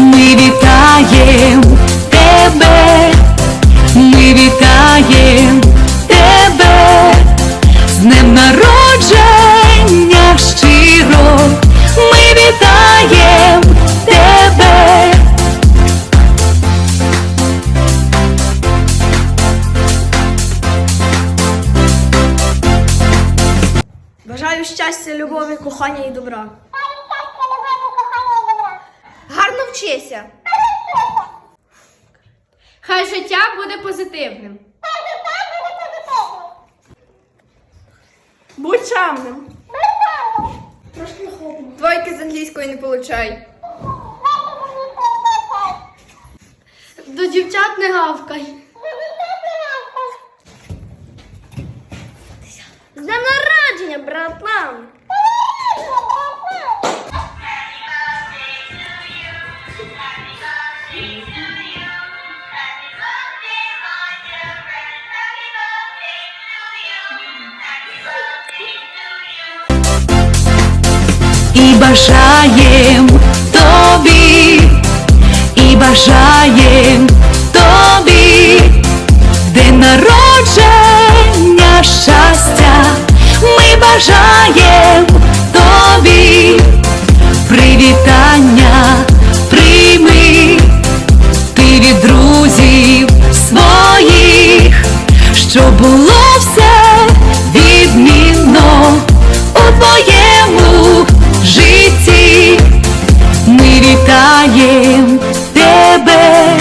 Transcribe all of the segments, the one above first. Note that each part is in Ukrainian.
Ми вітаєм тебе, ми вітаєм тебе, з днем народження щиро, ми вітаєм тебе. Бажаю щастя, любові, кохання і добра. Гарно вчися. Хай життя буде позитивним. Будь чемним. Двойки з англійської не получай. До дівчат не гавкай. З днем народження, братан! І бажаєм тобі, і бажаєм тобі, день народження щастя, ми бажаєм тобі, привітання прийми, ти від друзів своїх, щоб було вітаєм тебе,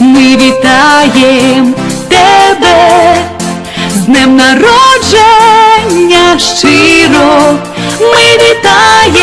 ми вітаєм тебе, з днем народження щиро, ми вітаєм.